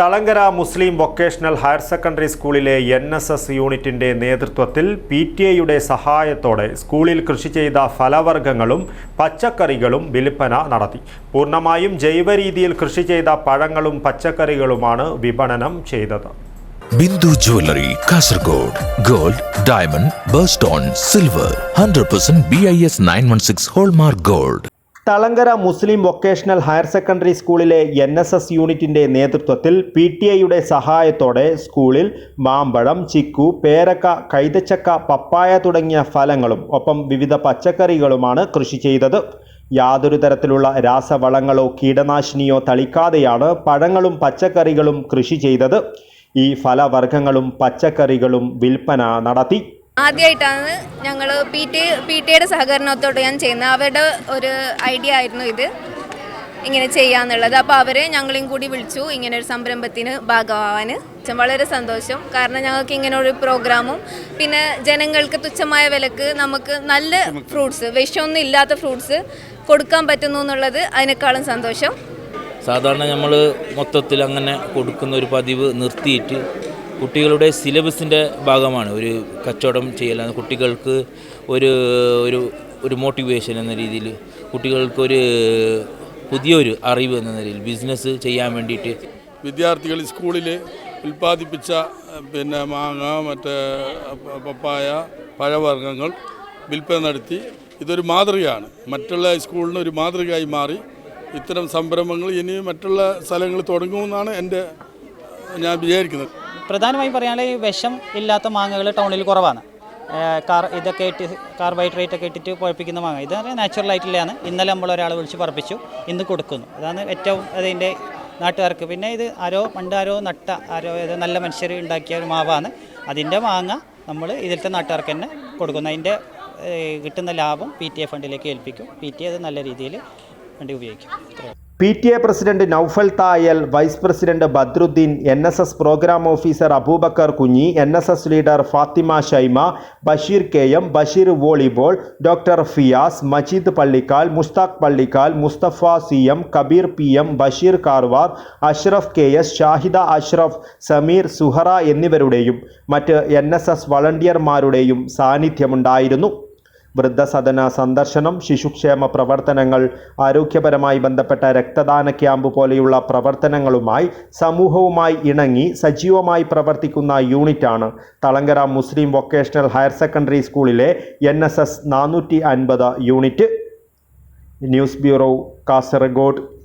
Thalangara Muslim vocational higher secondary സ്കൂളിലെ N S S യൂണിറ്റിന്റെ നേതൃത്വത്തിൽ പി ടി എയുടെ സഹായത്തോടെ സ്കൂളിൽ കൃഷി ചെയ്ത ഫലവർഗങ്ങളും പച്ചക്കറികളും വിൽപ്പന നടത്തി. പൂർണമായും ജൈവ രീതിയിൽ കൃഷി ചെയ്ത പഴങ്ങളും പച്ചക്കറികളുമാണ് വിപണനം ചെയ്തത്. Bindu jewellery Kasaragod gold diamond birthstone silver hundred percent B I S nine one six hallmark gold. Thalangara Muslim vocational higher secondary സ്കൂളിലെ എൻ എസ് എസ് യൂണിറ്റിന്റെ നേതൃത്വത്തിൽ പി ടി ഐയുടെ സഹായത്തോടെ സ്കൂളിൽ മാമ്പഴം ചിക്കു പേരക്ക കൈതച്ചക്ക പപ്പായ തുടങ്ങിയ ഫലങ്ങളും ഒപ്പം വിവിധ പച്ചക്കറികളുമാണ് കൃഷി ചെയ്തത്. യാതൊരു തരത്തിലുള്ള രാസവളങ്ങളോ കീടനാശിനിയോ തളിക്കാതെയാണ് പഴങ്ങളും പച്ചക്കറികളും കൃഷി ചെയ്തത്. ഈ ഫലവർഗങ്ങളും പച്ചക്കറികളും വിൽപ്പന നടത്തി. ആദ്യമായിട്ടാണ് ഞങ്ങൾ പി ടി പി ടിയുടെ സഹകരണത്തോടെ ഞാൻ ചെയ്യുന്നത്. അവരുടെ ഒരു ഐഡിയ ആയിരുന്നു ഇത് ഇങ്ങനെ ചെയ്യാന്നുള്ളത്. അപ്പോൾ അവരെ ഞങ്ങളെയും കൂടി വിളിച്ചു ഇങ്ങനെ ഒരു സംരംഭത്തിന് ഭാഗമാവാൻ വളരെ സന്തോഷം. കാരണം ഞങ്ങൾക്ക് ഇങ്ങനെ ഒരു പ്രോഗ്രാമും പിന്നെ ജനങ്ങൾക്ക് തുച്ഛമായ വിലക്ക് നമുക്ക് നല്ല ഫ്രൂട്ട്സ് വിഷമൊന്നും ഇല്ലാത്ത ഫ്രൂട്ട്സ് കൊടുക്കാൻ പറ്റുന്നു എന്നുള്ളത് അതിനേക്കാളും സന്തോഷം. സാധാരണ നമ്മൾ മൊത്തത്തിൽ അങ്ങനെ കൊടുക്കുന്ന ഒരു പതിവ് നിർത്തിയിട്ട് കുട്ടികളുടെ സിലബസിന്റെ ഭാഗമാണ്. ഒരു കച്ചവടം ചെയ്യലാണ് കുട്ടികൾക്ക് ഒരു ഒരു ഒരു മോട്ടിവേഷൻ എന്ന രീതിയിൽ കുട്ടികൾക്കൊരു പുതിയൊരു അറിവ് എന്ന നിലയിൽ ബിസിനസ് ചെയ്യാൻ വേണ്ടിയിട്ട്. വിദ്യാർത്ഥികൾ സ്കൂളിൽ ഉൽപ്പാദിപ്പിച്ച പിന്നെ മാങ്ങ മറ്റേ പപ്പായ പഴവർഗങ്ങൾ വിൽപ്പന നടത്തി. ഇതൊരു മാതൃകയാണ്. മറ്റുള്ള സ്കൂളിന് ഒരു മാതൃകയായി മാറി. ഇത്തരം സംരംഭങ്ങൾ ഇനി മറ്റുള്ള സ്ഥലങ്ങളിൽ തുടങ്ങുമെന്നാണ് എന്റെ ഞാൻ വിചാരിക്കുന്നത്. പ്രധാനമായും പറയുകയാണെങ്കിൽ വിഷം ഇല്ലാത്ത മാങ്ങകൾ ടൗണിൽ കുറവാണ്. കാർ ഇതൊക്കെ ഇട്ട് കാർബോഹൈഡ്രേറ്റ് ഒക്കെ ഇട്ടിട്ട് പഴപ്പിക്കുന്ന മാങ്ങ. ഇത് നാച്ചുറൽ ആയിട്ടുള്ളതാണ് ഇന്നലെ നമ്മൾ ഒരാളെ വിളിച്ച് പറപ്പിച്ചു. ഇന്ന് കൊടുക്കുന്നു. അതാണ് ഏറ്റവും അതിന്റെ നാട്ടുകാർക്ക്. പിന്നെ ഇത് ആരോ പണ്ട് ആരോ നട്ട ആരോ നല്ല മനുഷ്യർ ഉണ്ടാക്കിയ ഒരു മാവാണ്. അതിന്റെ മാങ്ങ നമ്മൾ ഇതിലത്തെ നാട്ടുകാർക്ക് തന്നെ കൊടുക്കുന്നു. അതിന്റെ കിട്ടുന്ന ലാഭം പി ടി എ ഫണ്ടിലേക്ക് ഏൽപ്പിക്കും. പി ടി എ അത് നല്ല രീതിയിൽ വേണ്ടി ഉപയോഗിക്കും. P T A president Noufal Thayal vice president Badruddeen N S S programme officer Aboobacker Kunhi N S S leader Fathima Shaima Basheer K M Basheer volleyball doctor Fiyas Majeed Pallikkal Musthaq Pallikkal Musthafa C M Kabeer P M Basheer Karwar Ashraf K S Shahida Ashraf Sameer Suhara എന്നിവരുടെയും മറ്റ് N S S വളണ്ടിയർമാരുടെയും സാന്നിധ്യമുണ്ടായിരുന്നു. വൃദ്ധസദന സന്ദർശനം ശിശുക്ഷേമ പ്രവർത്തനങ്ങൾ ആരോഗ്യപരമായി ബന്ധപ്പെട്ട രക്തദാന ക്യാമ്പ് പോലെയുള്ള പ്രവർത്തനങ്ങളുമായി സമൂഹവുമായി ഇണങ്ങി സജീവമായി പ്രവർത്തിക്കുന്ന യൂണിറ്റാണ്. Thalangara Muslim vocational higher secondary സ്കൂളിലെ എൻ എസ് എസ് നാനൂറ്റി അൻപത് യൂണിറ്റ്. News bureau Kasaragod.